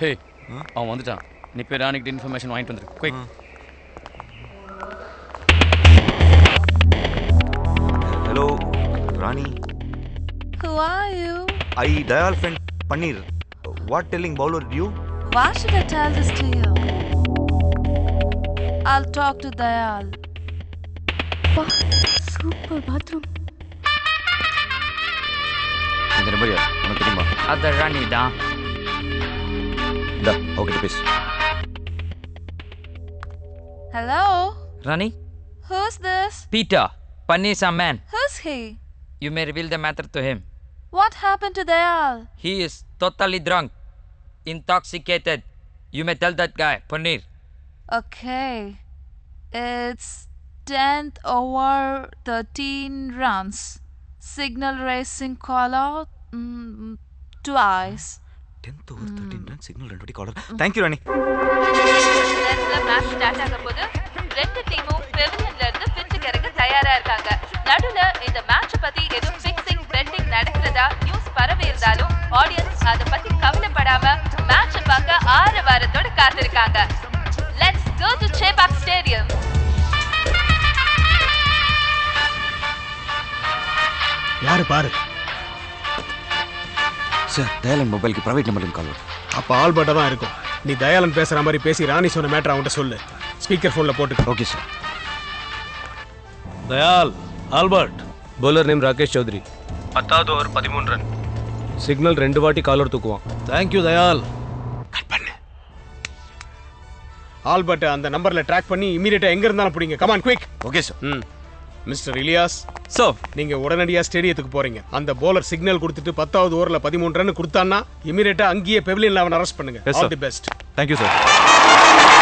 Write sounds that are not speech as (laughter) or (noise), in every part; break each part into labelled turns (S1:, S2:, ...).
S1: ஹே அவன் வந்துட்டான். நீ போய் ராணிக்கிட்ட இன்ஃபர்மேஷன் வாங்கிட்டு வந்துரு. Quick
S2: hello Rani
S3: Who are you?
S2: I Dayal friend Panneer what telling bowler you
S3: Why should I tell this to you? I'll talk to Dayal.
S4: Super bathroom
S2: இந்த number யார் உனக்கு தெரியுமா
S5: அது ராணி தான்
S2: ওকে বেশ
S3: Hello?
S5: Rani?
S3: Who's this?
S5: Peter. Pani is man.
S3: Who's he?
S5: You may reveal the matter to him.
S3: What happened to Dayal?
S5: He is totally drunk. Intoxicated. You may tell that guy, Paneer.
S3: Okay. It's 10th over 13 runs. Signal racing call out mm, mm twice.
S2: Tenth over thirteen run signal ரெண்டு வாட்டி collar thank you ராணி
S3: நெட்ல match start ஆக போது ரெண்டு டீமும் பெவிலியன்ல இருந்து பிச்சுக்கு இறங்க தயாரா இருக்காங்க. நடுவுல இந்த மேட்ச் பத்தி எதுவும் ஃபிக்ஸிங் பெட்டிங் நடக்கிறதா நியூஸ் பரவி இருந்தாலும் ஆடியன்ஸ் அத பத்தி கவலைப்படாம மேட்ச் பார்க்க ஆறு வாரத்தோட காத்திருக்காங்க. Let's go to Chepauk stadium
S6: யாரு பாரு?
S2: சார் தயாலன் மொபைலுக்கு ப்ரைவேட் நம்பருக்கு கால் வரும்.
S6: அப்போ ஆல்பர்ட்டாக தான் இருக்கும். நீ தயாளன் பேசுகிற மாதிரி பேசி ராணி சொன்ன மேட்டர் அவன்கிட்ட சொல்லு. ஸ்பீக்கர் ஃபோனில் போட்டு
S2: okay sir
S7: Dayal Albert. Bowler name Rakesh Chaudhary పత్తావది over పదిమూడు రన్ సిగ్నల్ రెండు వాటి కాలర్ తూకువాం థ్యాంక్ தயால் దయాల్
S6: ஆல்பர்ட் அந்த நம்பரில் ட்ராக் பண்ணி இமீடியட்டாக எங்கே இருந்தாலும் பிடிங்க. Come on quick
S2: okay sir
S6: hmm. Mister Ilyas
S1: so
S6: நீங்க உடனடியா ஸ்டேடியத்துக்கு போறீங்க. அந்த போலர் சிக்னல் கொடுத்துட்டு பத்தாவது ஓவர்ல பதிமூணு ரன் கொடுத்தான்னா இமீடியட்டா அங்கேயே பெவிலியன்ல அவன் அரெஸ்ட் பண்ணுங்க. All. The best
S7: thank you sir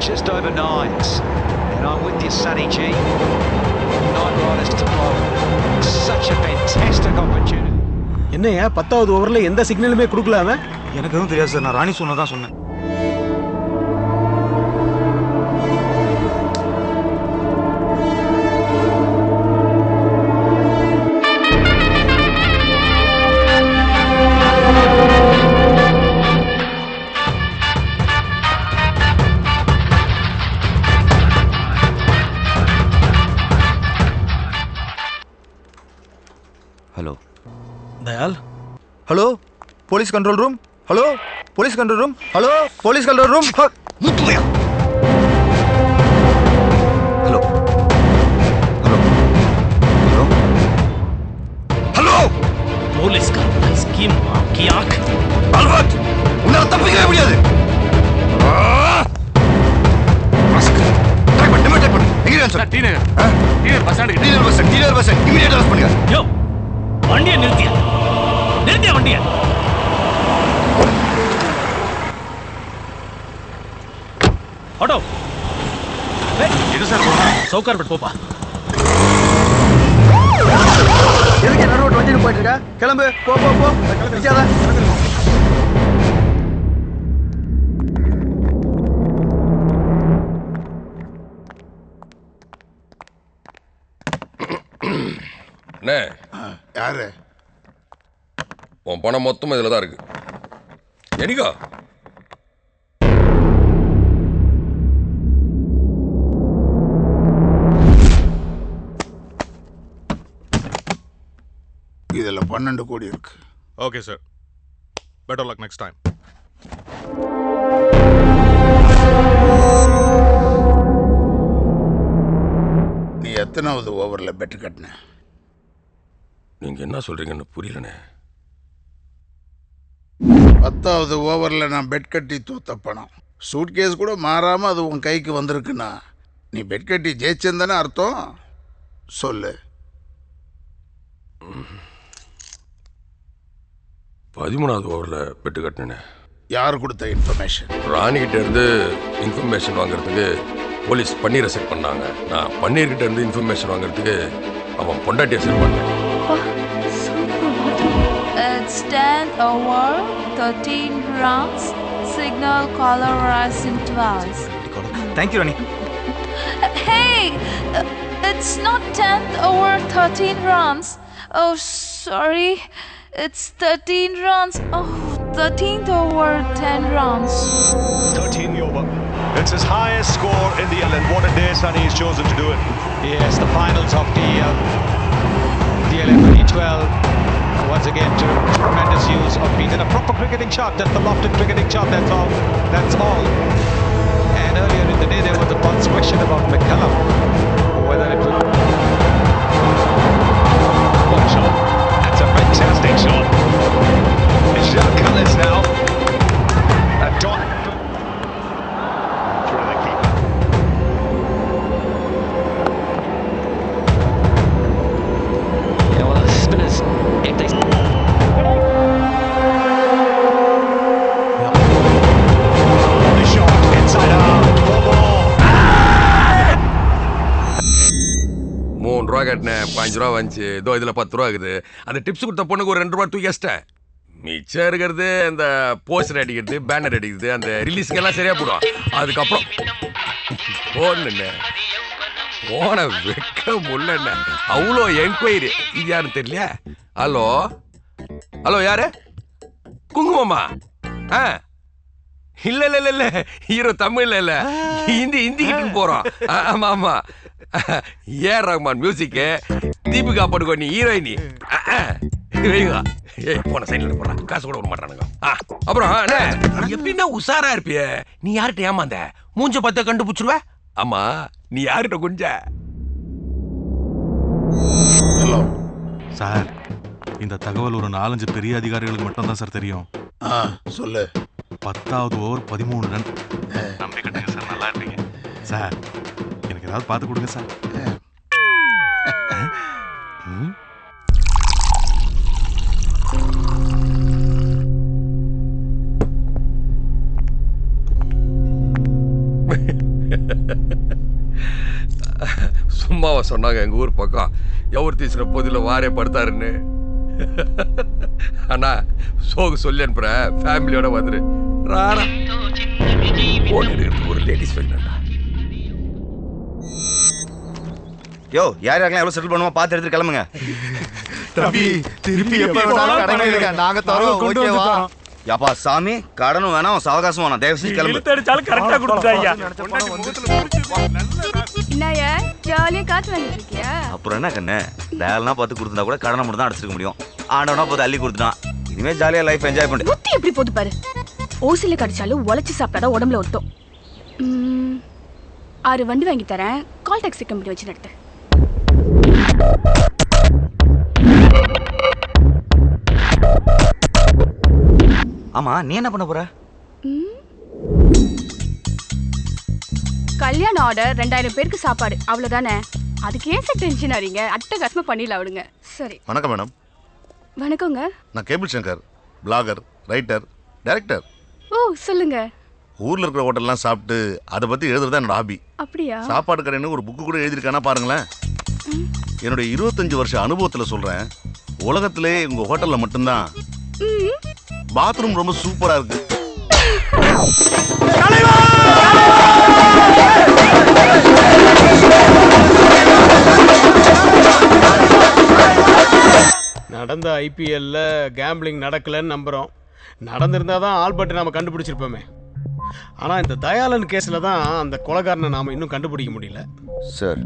S8: just over nines. And I'm with you, Sonny G. Night Riders to blow. Such a fantastic opportunity.
S6: என்னையா பத்தாவது ஓவர்ல எந்த சிக்னலுமே கொடுக்கல அவன்
S2: எனக்கு எதுவும் தெரியாது சார் நான் ராணி சொன்னதான் சொன்னேன் hello
S7: Dayal
S2: hello? Police control room hello? Police control room hello? Police control room முத்துமையா? Hello. Hello. Hello. Hello!
S9: Police control scheme ஆக்கி ஆக்
S2: அல்வாத் உன்னால் தப்பிக்கவே முடியாது!
S9: சவுக்கார்பேட் போப்பா.
S2: எதுக்கு என்ன ரோட் வண்டியில் போயிட்டு இருக்க கிளம்பு. போ போ போ. நிக்காத.
S4: அண்ணே.
S10: யாரு?
S4: உன் பணம் மொத்தம் இதில் தான் இருக்கு. எனிகா.
S10: பன்னெண்டு கோடி இருக்கு.
S11: Okay sir better luck next time
S10: நீ எத்தனாவது ஓவர்ல பெட் கட்டின?
S4: நீங்கள் என்ன சொல்கிறீங்கன்னு புரியலண்ணே.
S10: பத்தாவது ஓவர்ல நான் பெட் கட்டி தோத்த பணம். சூட்கேஸ் கூட மாறாம அது உன் கைக்கு வந்திருக்குன்னா நீ பெட் கட்டி ஜெயிச்சிருந்தானே அர்த்தம்? சொல்லு.
S4: பதிமூணாவது ஓவரில் பெட்டு கட்டினேன்
S10: யார் கொடுத்த இன்ஃபர்மேஷன்
S4: ராணிகிட்ட இருந்து இன்ஃபர்மேஷன் வாங்குறதுக்கு போலீஸ் பன்னீரை செட் பண்ணாங்க நான் பன்னீர்கிட்ட இருந்து இன்ஃபர்மேஷன் வாங்குறதுக்கு அவன் பொண்டாட்டியை செட் பண்ணேன்
S3: It's 10 over 13 rounds. Signal caller in twice.
S2: Thank you Rani
S3: Hey! uh, It's not 10th over 13 runs. Oh, sorry. It's 13 runs. Oh, 13th over 10 runs.
S8: 13 over. It's his highest score in the Ireland. What a day Sonny has chosen to do it. Yes, the finals of the uh, the 11 12 Once again, to tremendous use of feet and a proper cricketing shot. That's the lofted cricketing shot. That's all. That's all. And earlier in the day, there was a pulse question about McCallum.
S4: பாஞ்சு ரூபா வந்துச்சு. இதோ இதில் பத்து ரூபா இருக்குது. அந்த tips கொடுத்த பொண்ணுக்கு ஒரு ரெண்டு ரூபா தூக்கி வச்சிட்டேன். மிச்சம் இருக்கிறது இந்த போஸ்டர் அடிக்கிறது பேனர் அடிக்கிறது அந்த ரிலீஸ்க்கெல்லாம் சரியா போடும். அதுக்கப்புறம் போன்னு போன வெக்க முள்ளண்ண. அவ்வளோ என்கொயரி இது யாருன்னு தெரியலையா? ஹலோ? ஹலோ யாரு? குங்குமம்மா. ஆ? இல்ல இல்ல இல்ல ஹீரோ தமிழ்ல இல்ல. ஹிந்தி ஹிந்தி கிட்ட போறோம் ஆ, ஆமா ஆமா. (laughs) ஏ? ரஹ்மான் மியூசிக் தீபிகா படுகோனி ஹீரோயினி ஆ, ஆ. வைங்க ஏய் போன சைடுல போடுறா. காசு கூட விட மாட்டானுங்க. அப்புறம் அண்ணே, நீ எப்படின்னா உஷாரா இருப்பிய? நீ யார்கிட்ட ஏமாந்த? மூஞ்ச பார்த்த கண்டுபிடிச்சிருவ? ஆமா நீ யார்கிட்ட குஞ்ச
S10: ஹலோ
S11: சார் இந்த தகவல் ஒரு நாலஞ்சு பெரிய அதிகாரிகளுக்கு மட்டும் தான் சார் தெரியும்.
S10: சொல்லு.
S11: பத்தாவது ஓவர் பதிமூணு ரன் நம்பி கட்டுங்க சார் நல்லா இருப்பீங்க. சார் ஏதாவது பார்த்து கொடுங்க சார்?
S4: சும்மாவா சொன்னாங்க எங்க ஊர் பக்கம். எவர் தீசுற பொதில வாரே படுத்தாருன்னு. அண்ணா சோகு சொல்லி அனுப்புறேன். ஃபேமிலியோட வந்துரு. ராரா. எடுக்கிறதுக்கு ஒரு லேடிஸ் வேணும்டா.
S2: யோ யார் யாரெல்லாம் எவ்வளவு செட்டில் பண்ணுமோ பார்த்து எடுத்து கிளம்புங்க.
S10: தம்பி திருப்பி எப்ப வேணாலும் கடமை நாங்க தரோம் ஓகேவா?
S2: யாப்பா சாமி கடனும் வேணாம் சவகாசம் வேணாம். தயவு செஞ்சு கிளம்பு.
S12: இழுத்தடிச்சாலும் கரெக்டா கொடுத்தாய்யா
S13: என்னய்யா ஜாலியா காத்து வாங்கிட்டு இருக்கியா?
S2: அப்புறம் என்ன கண்ணு? டயல்னா பார்த்து கொடுத்தா கூட கடனை மட்டும் தான் அடைச்சிருக்க முடியும். ஆண்டவனா பார்த்து அள்ளி கொடுத்துட்டான். இனிமே ஜாலியா லைஃப் என்ஜாய் பண்ணு
S13: புத்தி எப்படி போட்டு பாரு. ஓசில கடிச்சாலும் உழைச்சி சாப்பிட்டாதான் உடம்புல ஒட்டும். ஆறு வண்டி வாங்கி தரேன். கால் டாக்ஸி கம்பெனி வச்சு நடத்து
S2: ஆமா நீ என்ன பண்ண போற?
S13: கல்யாண ஆர்டர் ரெண்டாயிரம் பேருக்கு சாப்பாடு அவ்வளவுதானே? அதுக்கு ஏன் சார் டென்ஷன் ஆறீங்க? அட்டகாசமா பண்ணிடலாம் விடுங்க. சரி.
S14: வணக்கம் மேடம்.
S13: வணக்கங்க.
S14: நான் cable Shankar blogger writer director.
S13: ஓ சொல்லுங்க.
S14: ஊர்ல இருக்கிற ஹோட்டல்லாம் சாப்பிட்டு அதை பத்தி எழுதுறது என்னோட ஹாபி
S13: அப்படியா?
S14: சாப்பாடு கடைன்னு ஒரு புக்கு கூட எழுதியிருக்கானா பாருங்களேன். என்னுடைய இருபத்தஞ்சு வருஷ அனுபவத்துல சொல்றேன். உலகத்திலே உங்க ஹோட்டல்ல மட்டும்தான். பாத்ரூம் ரொம்ப சூப்பரா இருக்கு.
S6: நடந்த ஐபிஎல்ல கேம்பிளிங் நடக்கலைன்னு நம்புகிறோம் நடந்திருந்தா தான் ஆல்பர்ட் நாம கண்டுபிடிச்சிருப்போமே. ஆனால் இந்த தயாளன் கேஸில் தான் அந்த கொலைகாரனை நாம் இன்னும் கண்டுபிடிக்க முடியல.
S2: சார்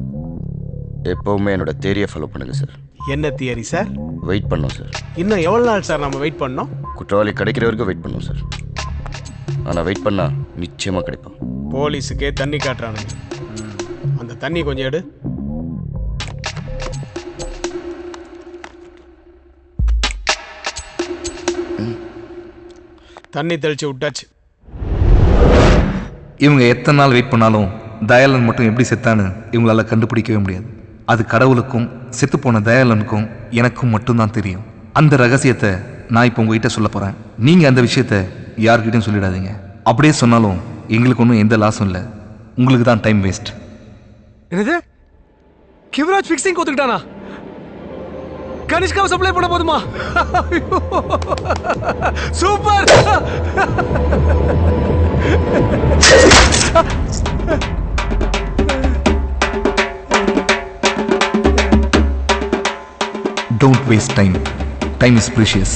S2: எப்பவுமே என்னோட தேரியை ஃபாலோ பண்ணுங்க சார்
S6: என்ன தியரி சார்
S2: வெயிட் பண்ணோம் சார்
S6: இன்னும் எவ்வளோ நாள் சார் நம்ம வெயிட் பண்ணோம்?
S2: குற்றவாளி கிடைக்கிற வரைக்கும் வெயிட் பண்ணோம் சார் ஆனால் வெயிட் பண்ணா நிச்சயமாக கிடைப்பான்
S6: போலீஸுக்கே தண்ணி காட்டுறானுங்க. அந்த தண்ணி கொஞ்சம் எடு. தண்ணி தெளிச்சு விட்டாச்சு.
S15: இவங்க எத்தனை நாள் வெயிட் பண்ணாலும் தயாளன் மட்டும் எப்படி செத்தான்னு இவங்களால கண்டுபிடிக்கவே முடியாது. அது கடவுளுக்கும் செத்துப்போன தயாளனுக்கும் எனக்கும் மட்டும்தான் தெரியும். அந்த ரகசியத்தை நான் இப்போ உங்ககிட்ட சொல்ல போகிறேன் நீங்கள் அந்த விஷயத்த யார்கிட்டையும் சொல்லிடாதீங்க. அப்படியே சொன்னாலும் எங்களுக்கு ஒன்றும் எந்த லாஸும் இல்லை. உங்களுக்கு தான் டைம் வேஸ்ட்.
S16: என்னது? கிவராஜ் ஃபிக்ஸிங் கொடுத்துக்கிட்டானா கனிஷ்காவை சப்ளை பண்ண போதுமா? Super
S15: don't waste time time is precious